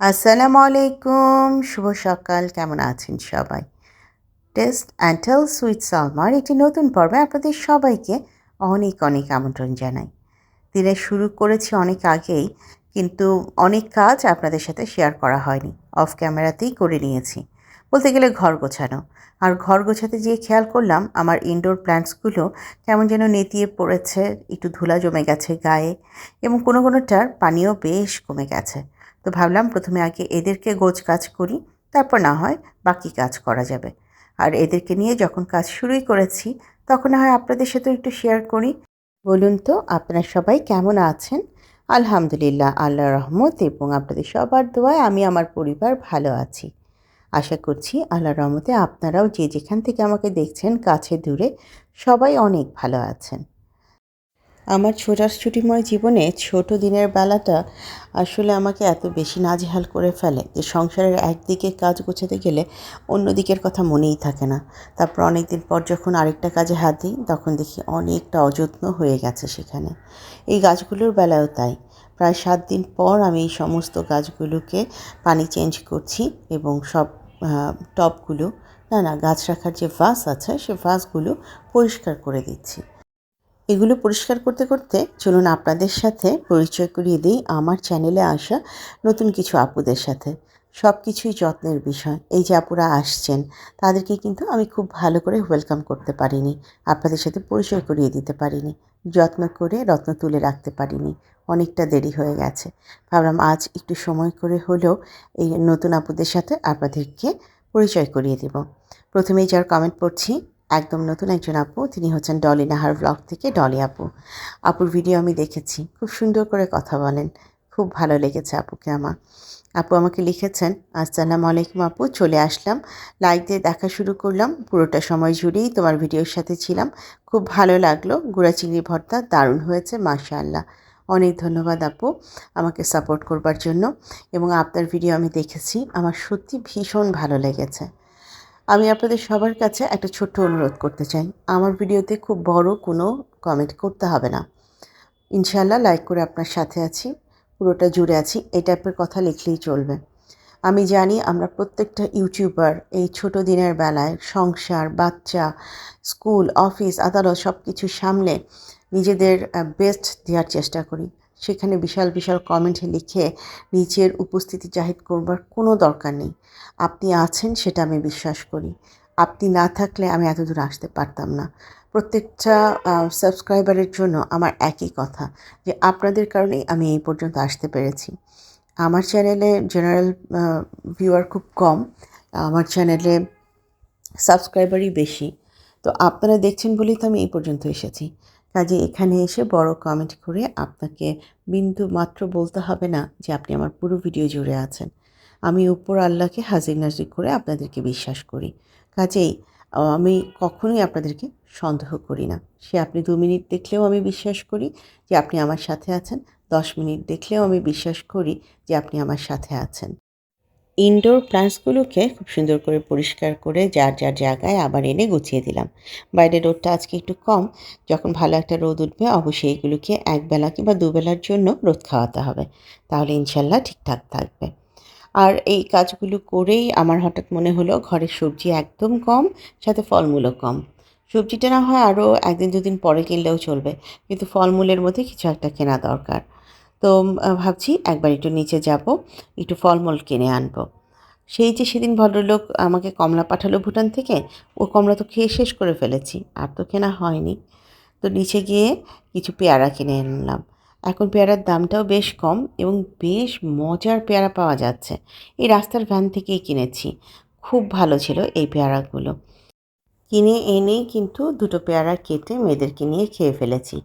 আসসালামু আলাইকুম শুভ সকাল, কেমন আছেন সবাই? টেস্ট অ্যান্ড টেল সুইট সালমার একটি নতুন পর্বে আপনাদের সবাইকে অনেক অনেক আমন্ত্রণ জানাই। দিনে শুরু করেছি অনেক আগেই, কিন্তু অনেক কাজ আপনাদের সাথে শেয়ার করা হয়নি। অফ ক্যামেরাতেই করে নিয়েছি। বলতে গেলে ঘর গোছানো। আর ঘর গোছাতে গিয়ে খেয়াল করলাম, আমার ইনডোর প্ল্যান্টসগুলো কেমন যেন নেতিয়ে পড়েছে, একটু ধুলা জমে গেছে গায়ে, এবং কোনো কোনোটার পানিও বেশ কমে গেছে। তো ভাবলাম প্রথমে আগে এদেরকে গোছ কাজ করি, তারপর না হয় বাকি কাজ করা যাবে। আর এদেরকে নিয়ে যখন কাজ শুরুই করেছি, তখন হয় আপনাদের সাথেও একটু শেয়ার করি। বলুন তো, আপনারা সবাই কেমন আছেন? আলহামদুলিল্লাহ আল্লাহ রহমত এবং আপনাদের সবার দোয়ায় আমি আমার পরিবার ভালো আছি। আশা করছি আল্লাহ রহমতে আপনারাও যে যেখান থেকে আমাকে দেখছেন, কাছে দূরে সবাই অনেক ভালো আছেন। আমার ছোটাছুটিময় জীবনে ছোট দিনের বেলাটা আসলে আমাকে এত বেশি নাজেহাল করে ফেলে যে সংসারের একদিকে কাজ গোছাতে গেলে অন্য দিকের কথা মনেই থাকে না। তারপর অনেক দিন পর যখন আরেকটা কাজে হাত দিই, তখন দেখি অনেকটা অযত্ন হয়ে গেছে সেখানে। এই গাছগুলোর বেলাও তাই। প্রায় সাত দিন পর আমি এই সমস্ত গাছগুলোকে পানি চেঞ্জ করছি এবং সব টবগুলো, না না, গাছ রাখার যে ভাস আছে, সে ভাসগুলো পরিষ্কার করে দিচ্ছি। এগুলো পরিষ্কার করতে করতে চলুন আপনাদের সাথে পরিচয় করিয়ে দিই আমার চ্যানেলে আসা নতুন কিছু আপুদের সাথে। সব কিছুই যত্নের বিষয়। এই যে আপুরা আসছেন, তাদেরকে কিন্তু আমি খুব ভালো করে ওয়েলকাম করতে পারিনি, আপনাদের সাথে পরিচয় করিয়ে দিতে পারিনি, যত্ন করে রত্ন তুলে রাখতে পারিনি, অনেকটা দেরি হয়ে গেছে। ভাবলাম আজ একটু সময় করে হলেও এই নতুন আপুদের সাথে আপনাদেরকে পরিচয় করিয়ে দেব। প্রথমেই যার কমেন্ট পড়ছি একদম নতুন একজন আপু, তিনি হচ্ছেন ডলি নাহার ব্লগ থেকে ডলি আপু। আপুর ভিডিও আমি দেখেছি, খুব সুন্দর করে কথা বলেন, খুব ভালো লেগেছে আপুকে আমার। আপু আমাকে লিখেছেন, আসসালামু আলাইকুম আপু, চলে আসলাম লাইক দিয়ে দেখা শুরু করলাম, পুরোটা সময় জুড়েই তোমার ভিডিওর সাথে ছিলাম, খুব ভালো লাগল, গুঁড়া চিংড়ি ভর্তা দারুণ হয়েছে, মাশাআল্লাহ। অনেক ধন্যবাদ আপু আমাকে সাপোর্ট করবার জন্য এবং আপনার ভিডিও আমি দেখেছি, আমার সত্যি ভীষণ ভালো লেগেছে। আমি আপনাদের সবার কাছে একটা ছোট্ট অনুরোধ করতে চাই। আমার ভিডিওতে খুব বড় কোনো কমেন্ট করতে হবে না। ইনশাল্লাহ লাইক করে আপনার সাথে আছি, পুরোটা জুড়ে আছি, এই টাইপের কথা লিখলেই চলবে। আমি জানি আমরা প্রত্যেকটা ইউটিউবার এই ছোট দিনের বেলায় সংসার, বাচ্চা স্কুল অফিস আদালত সব কিছু সামলে নিজেদের বেস্ট দেওয়ার চেষ্টা করি। সেখানে বিশাল বিশাল কমেন্ট লিখে নিজের উপস্থিতি জাহির করবার কোনো দরকার নেই। আপনি আছেন সেটা আমি বিশ্বাস করি। আপনি না থাকলে আমি এত দূর আসতে পারতাম না। প্রত্যেকটা সাবস্ক্রাইবারের জন্য আমার একই কথা যে আপনাদের কারণেই আমি এই পর্যন্ত আসতে পেরেছি। আমার চ্যানেলে জেনারেল ভিউয়ার খুব কম। আমার চ্যানেলে সাবস্ক্রাইবারই বেশি। তো আপনারা দেখছেন বলেই তো আমি এই পর্যন্ত এসেছি। কাজে এখানে এসে বড় কমেন্ট করে আপনাকে বিন্দু মাত্র বলতে হবে না যে আপনি আমার পুরো ভিডিও জুড়ে আছেন। আমি উপর আল্লাহকে হাজির নাজির করে আপনাদেরকে বিশ্বাস করি। কাজেই আমি কখনোই আপনাদেরকে সন্দেহ করি না। সে আপনি দু মিনিট দেখলেও আমি বিশ্বাস করি যে আপনি আমার সাথে আছেন, দশ মিনিট দেখলেও আমি বিশ্বাস করি যে আপনি আমার সাথে আছেন। ইনডোর প্লান্টসগুলোকে খুব সুন্দর করে পরিষ্কার করে যার যার জায়গায় আবার এনে গুছিয়ে দিলাম। বাইরের রোদটা আজকে একটু কম, যখন ভালো একটা রোদ উঠবে অবশ্যই এগুলোকে একবেলা কিংবা দুবেলার জন্য রোদ খাওয়াতে হবে, তাহলে ইনশাল্লাহ ঠিকঠাক থাকবে। আর এই কাজগুলো করেই আমার হঠাৎ মনে হলো ঘরের সবজি একদম কম, সাথে ফলমূলও কম। সবজিটা না হয় আরও একদিন দুদিন পরে কিনলেও চলবে, কিন্তু ফলমূলের মধ্যে কিছু একটা কেনা দরকার। তো ভাবছি একবার একটু নিচে যাব, একটু ফলমূল কিনে আনব। সেই যে সেদিন ভদ্রলোক আমাকে কমলা পাঠালো ভুটান থেকে, ও কমলা তো খেয়ে শেষ করে ফেলেছি, আর তো কেনা হয়নি। তো নিচে গিয়ে কিছু পেয়ারা কিনে আনলাম। এখন পেয়ারার দামটাও বেশ কম এবং বেশ মজার পেয়ারা পাওয়া যাচ্ছে। এই রাস্তার ভ্যান থেকেই কিনেছি। খুব ভালো ছিল এই পেয়ারাগুলো। কিনে এনেই কিন্তু দুটো পেয়ারা কেটে মেয়েদেরকে নিয়ে খেয়ে ফেলেছি।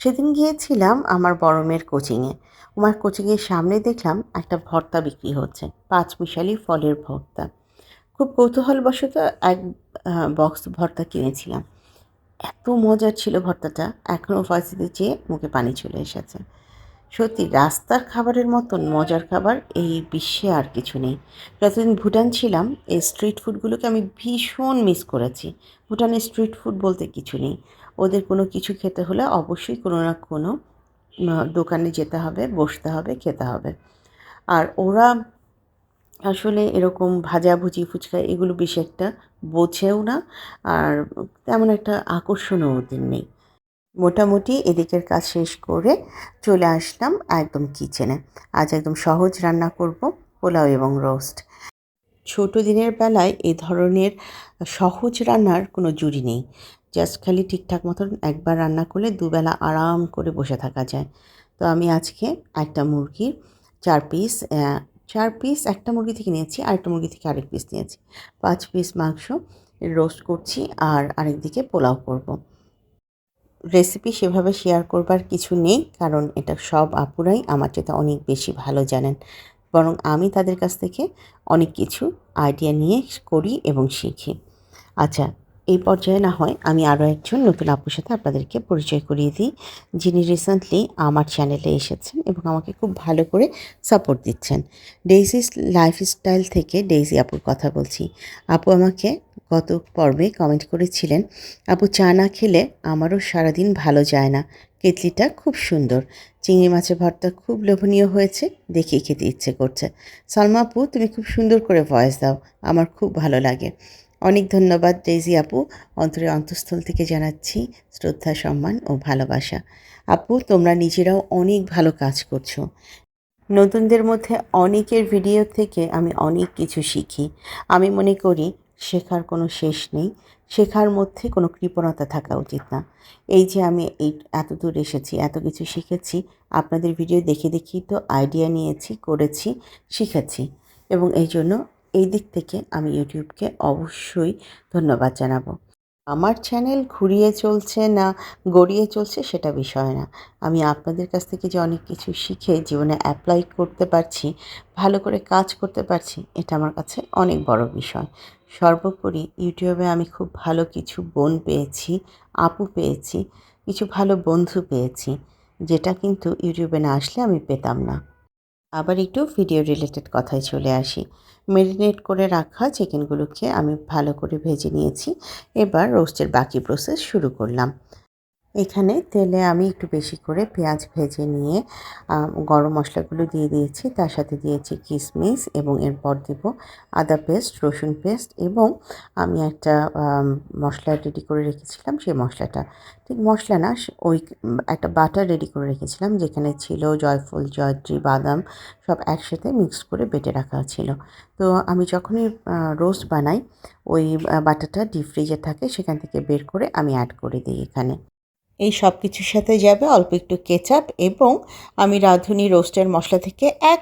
সেদিন গিয়েছিলাম আমার বড় মেয়ের কোচিংয়ে আমার কোচিংয়ের সামনে দেখলাম একটা ভর্তা বিক্রি হচ্ছে, পাঁচ মিশালি ফলের ভর্তা। খুব কৌতূহলবশত এক বক্স ভর্তা কিনেছিলাম। এত মজার ছিল ভর্তাটা এখনও ফার্সিতে চেয়ে মুখে পানি চলে এসেছে। সত্যি, রাস্তার খাবারের মতন মজার খাবার এই বিশ্বে আর কিছু নেই। যতদিন ভুটান ছিলাম, এই স্ট্রিট ফুডগুলোকে আমি ভীষণ মিস করেছি। ভুটানের স্ট্রিট ফুড বলতে কিছু নেই। ওদের কোনো কিছু খেতে হলে অবশ্যই কোনো না কোনো দোকানে যেতে হবে, বসতে হবে, খেতে হবে। আর ওরা আসলে এরকম ভাজাভুজি ফুচকা এগুলো বেশি একটা বোঝেও না, আর তেমন একটা আকর্ষণও ওদের নেই। মোটামুটি এদিকের কাজ শেষ করে চলে আসলাম একদম কিচেনে আজ একদম সহজ রান্না করব, পোলাও এবং রোস্ট ছোট দিনের বেলায় এ ধরনের সহজ রান্নার কোনো জুড়ি নেই। জাস্ট খালি ঠিকঠাক মতন একবার রান্না করলে দুবেলা আরাম করে বসে থাকা যায়। তো আমি আজকে একটা মুরগির চার পিস চার পিস একটা মুরগি থেকে নিয়েছি, আরেকটা মুরগি থেকে আরেক পিস নিয়েছি। পাঁচ পিস মাংস রোস্ট করছি আর আরেকদিকে পোলাও করব। রেসিপি সেভাবে শেয়ার করবার কিছু নেই, কারণ এটা সব আপুরাই আমার চেয়ে অনেক বেশি ভালো জানেন। বরং আমি তাদের কাছ থেকে অনেক কিছু আইডিয়া নিয়ে করি এবং শিখি। আচ্ছা এই পর্যায়ে না হয় আমি আরও একজন নতুন আপুর সাথে আপনাদেরকে পরিচয় করিয়ে দিই, যিনি রিসেন্টলি আমার চ্যানেলে এসেছেন এবং আমাকে খুব ভালো করে সাপোর্ট দিচ্ছেন। ডেইজি লাইফস্টাইল থেকে ডেইজি আপুর কথা বলছি। আপু আমাকে গত পর্বে কমেন্ট করেছিলেন, আপু চা না খেলে আমারও সারাদিন ভালো যায় না। কেটলিটা খুব সুন্দর। চিংড়ি মাছের ভর্তা খুব লোভনীয় হয়েছে দেখেই খেতে ইচ্ছে করছে। সালমা আপু, তুমি খুব সুন্দর করে ভয়েস দাও। আমার খুব ভালো লাগে। অনেক ধন্যবাদ ডেইজি আপু। অন্তরের অন্তঃস্থল থেকে জানাচ্ছি শ্রদ্ধা, সম্মান ও ভালোবাসা। আপু, তোমরা নিজেরাও অনেক ভালো কাজ করছ। নতুনদের মধ্যে অনেকের ভিডিও থেকে আমি অনেক কিছু শিখি। আমি মনে করি শেখার কোনো শেষ নেই। শেখার মধ্যে কোনো কৃপণতা থাকা উচিত না। এই যে আমি এই এত দূর এসেছি, এত কিছু শিখেছি, আপনাদের ভিডিও দেখে দেখেই তো আইডিয়া নিয়েছি, করেছি, শিখেছি। এবং এই জন্য এই দিক থেকে আমি ইউটিউবকে অবশ্যই ধন্যবাদ জানাব। আমার চ্যানেল ঘুরিয়ে চলছে না গড়িয়ে চলছে সেটা বিষয় না। আমি আপনাদের কাছ থেকে যে অনেক কিছু শিখে জীবনে অ্যাপ্লাই করতে পারছি, ভালো করে কাজ করতে পারছি, এটা আমার কাছে অনেক বড় বিষয়। সর্বোপরি ইউটিউবে আমি খুব ভালো কিছু বোন পেয়েছি, আপু পেয়েছি, কিছু ভালো বন্ধু পেয়েছি, যেটা কিন্তু ইউটিউবে না আসলে আমি পেতাম না। আবার একটু ভিডিও রিলেটেড কথায় চলে আসি। মেরিনেট করে রাখা চিকেনগুলোকে আমি ভালো করে ভেজে নিয়েছি। এবার রোস্টের বাকি প্রসেস শুরু করলাম। এখানে তেলে আমি একটু বেশি করে পেঁয়াজ ভেজে নিয়ে গরম মশলাগুলো দিয়ে দিয়েছি। তার সাথে দিয়েছি কিশমিশ এবং এরপর দেব আদা পেস্ট, রসুন পেস্ট এবং আমি একটা মশলা রেডি করে রেখেছিলাম। সেই মশলাটা, ঠিক মশলা না ওই একটা বাটার রেডি করে রেখেছিলাম, যেখানে ছিল জয়ফল, জয়ত্রী, বাদাম সব একসাথে মিক্স করে বেটে রাখা ছিল। তো আমি যখনই রোস্ট বানাই, ওই বাটারটা ডিপ ফ্রিজে থাকে, সেখান থেকে বের করে আমি অ্যাড করে দিই এখানে। এই সব কিছুর সাথে যাবে অল্প একটু কেচাপ এবং আমি রাঁধুনি রোস্টের মশলা থেকে এক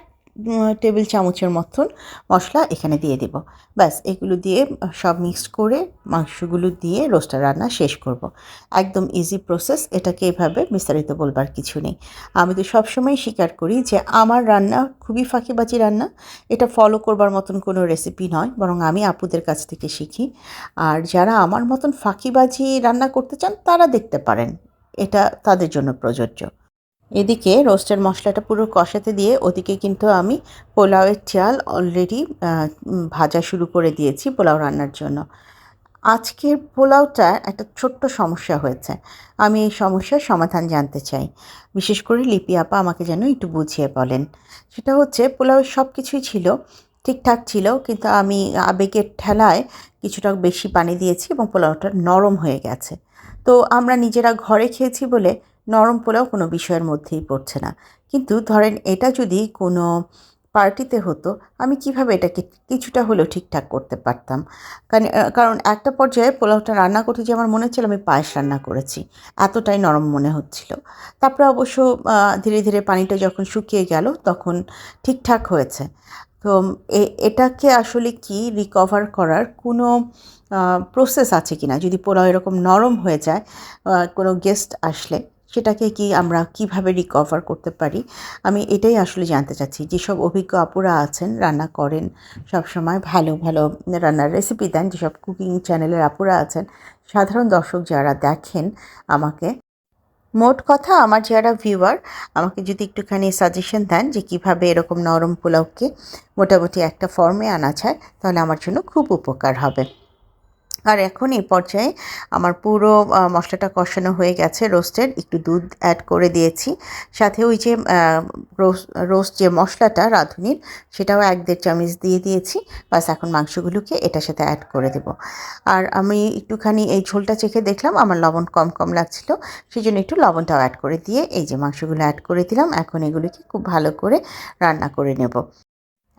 টেবিল চামচের মতন মশলা এখানে দিয়ে দেব। ব্যাস, এগুলো দিয়ে সব মিক্সড করে মাংসগুলো দিয়ে রোস্টার রান্না শেষ করব। একদম ইজি প্রসেস এটাকে এভাবে বিস্তারিত বলবার কিছু নেই। আমি তো সবসময় স্বীকার করি যে আমার রান্না খুবই ফাঁকিবাজি রান্না, এটা ফলো করবার মতন কোনো রেসিপি নয়, বরং আমি আপুদের কাছ থেকে শিখি। আর যারা আমার মতন ফাঁকিবাজি রান্না করতে চান, তারা দেখতে পারেন, এটা তাদের জন্য প্রযোজ্য। এদিকে রোস্টের মশলাটা পুরো কষাতে দিয়ে ওদিকে কিন্তু আমি পোলাওয়ের চাল অলরেডি ভাজা শুরু করে দিয়েছি পোলাও রান্নার জন্য। আজকের পোলাওটা একটা ছোট্ট সমস্যা হয়েছে। আমি এই সমস্যার সমাধান জানতে চাই। বিশেষ করে লিপি আপা আমাকে যেন একটু বুঝিয়ে বলেন। সেটা হচ্ছে পোলাওয়ের সব কিছুই ছিল, ঠিকঠাক ছিল, কিন্তু আমি আবেগের ঠেলায় কিছুটা বেশি পানি দিয়েছি এবং পোলাওটা নরম হয়ে গেছে। তো আমরা নিজেরা ঘরে খেয়েছি বলে নরম পোলাও কোনো বিষয়ের মধ্যেই পড়ছে না। কিন্তু ধরেন এটা যদি কোনো পার্টিতে হতো, আমি কীভাবে এটাকে কিছুটা হলেও ঠিকঠাক করতে পারতাম? কারণ একটা পর্যায়ে পোলাওটা রান্না করতে যে আমার মনে হচ্ছিল আমি পায়েস রান্না করেছি, এতটাই নরম মনে হচ্ছিল। তারপরে অবশ্য ধীরে ধীরে পানিটা যখন শুকিয়ে গেল তখন ঠিকঠাক হয়েছে। তো এটাকে আসলে কি রিকভার করার কোনো প্রসেস আছে কি না যদি পোলাও এরকম নরম হয়ে যায় কোনো গেস্ট আসলে সেটাকে কি আমরা কীভাবে রিকভার করতে পারি? আমি এটাই আসলে জানতে চাচ্ছি। যেসব অভিজ্ঞ আপুরা আছেন, রান্না করেন সব সময় ভালো ভালো রান্নার রেসিপি দেন, যেসব কুকিং চ্যানেলের আপুরা আছেন, সাধারণ দর্শক যারা দেখেন আমাকে, মোট কথা আমার যারা ভিউয়ার আমাকে যদি একটুখানি সাজেশন দেন যে কীভাবে এরকম নরম পোলাওকে মোটামুটি একটা ফর্মে আনা যায়, তাহলে আমার জন্য খুব উপকার হবে। আর এখন এই পর্যায়ে আমার পুরো মশলাটা কষানো হয়ে গেছে রোস্টের একটু দুধ অ্যাড করে দিয়েছি। সাথে ওই যে রোস্ট যে মশলাটা রাঁধুনির, সেটাও এক দেড় চামচ দিয়ে দিয়েছি। বাস এখন মাংসগুলোকে এটার সাথে অ্যাড করে দেব। আর আমি একটুখানি এই ঝোলটা চেখে দেখলাম, আমার লবণ কম কম লাগছিল সেই জন্য একটু লবণটাও অ্যাড করে দিয়ে এই যে মাংসগুলো অ্যাড করে দিলাম। এখন এগুলিকে খুব ভালো করে রান্না করে নেব।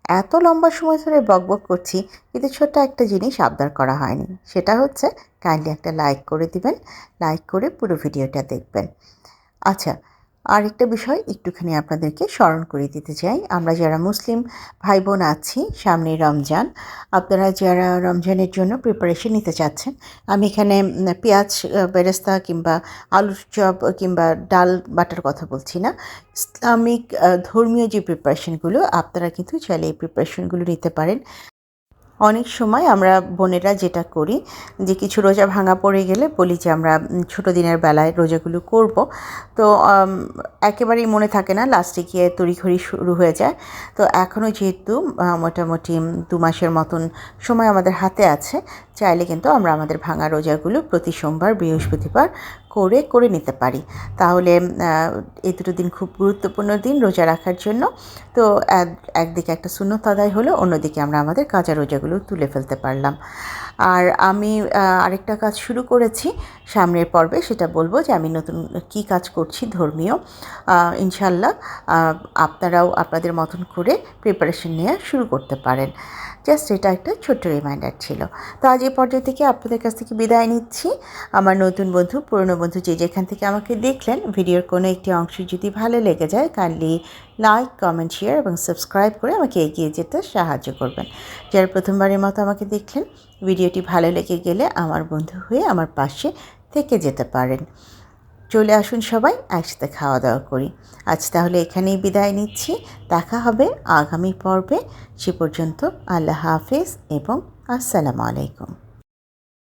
এত লম্বা সময় ধরে বক বক করছি, কিন্তু ছোট্ট একটা জিনিস আবদার করা হয়নি। সেটা হচ্ছে কাইন্ডলি একটা লাইক করে দিবেন লাইক করে পুরো ভিডিওটা দেখবেন। আচ্ছা আরেকটা বিষয় একটুখানি আপনাদেরকে স্মরণ করে দিতে চাই। আমরা যারা মুসলিম ভাই বোন আছি, সামনে রমজান, আপনারা যারা রমজানের জন্য প্রিপারেশন নিতে চাচ্ছেন, আমি এখানে পেঁয়াজ বেরেস্তা কিংবা আলুর চপ কিংবা ডাল বাটার কথা বলছি না। ইসলামিক ধর্মীয় যে প্রিপারেশনগুলো আপনারা কিন্তু চাইলে এই প্রিপারেশনগুলো নিতে পারেন। অনেক সময় আমরা বোনেরা যেটা করি যে কিছু রোজা ভাঙা পড়ে গেলে বলি যে আমরা ছোটো দিনের বেলায় রোজাগুলো করব। তো একেবারেই মনে থাকে না লাস্টে গিয়ে তড়িঘড়ি শুরু হয়ে যায়। তো এখনও যেহেতু মোটামুটি দু মাসের মতন সময় আমাদের হাতে আছে, চাইলে কিন্তু আমরা আমাদের ভাঙা রোজাগুলো প্রতি সোমবার, বৃহস্পতিবার করে করে নিতে পারি। তাহলে এই দুটো দিন খুব গুরুত্বপূর্ণ দিন রোজা রাখার জন্য। তো এক- একদিকে একটা শূন্যত আদায় হলো, অন্যদিকে আমরা আমাদের কাঁচা রোজাগুলো তুলে ফেলতে পারলাম। আর আমি আরেকটা কাজ শুরু করেছি সামনের পর্বে, সেটা বলব যে আমি নতুন কি কাজ করছি ধর্মীয়। ইনশাল্লাহ আপনারাও আপনাদের মতন করে প্রিপারেশন নেওয়া শুরু করতে পারেন। জাস্ট এটা একটা ছোট্ট রিমাইন্ডার ছিল। তো আজ এই পর্যায়ে থেকে আপনাদের কাছ থেকে বিদায় নিচ্ছি। আমার নতুন বন্ধু, পুরনো বন্ধু যে যেখান থেকে আমাকে দেখলেন, ভিডিওর কোনো একটি অংশ যদি ভালো লেগে যায় কাইন্ডলি লাইক কমেন্ট শেয়ার এবং সাবস্ক্রাইব করে আমাকে এগিয়ে যেতে সাহায্য করবেন। যারা প্রথমবারের মতো আমাকে দেখলেন, ভিডিওটি ভালো লেগে গেলে আমার বন্ধু হয়ে আমার পাশে থেকে যেতে পারেন। চলে আসুন সবাই, একসাথে খাওয়া দাওয়া করি। আজ তাহলে এখানেই বিদায় নিচ্ছি। দেখা হবে আগামী পর্বে। সে পর্যন্ত আল্লাহ হাফেজ এবং আসসালামু আলাইকুম।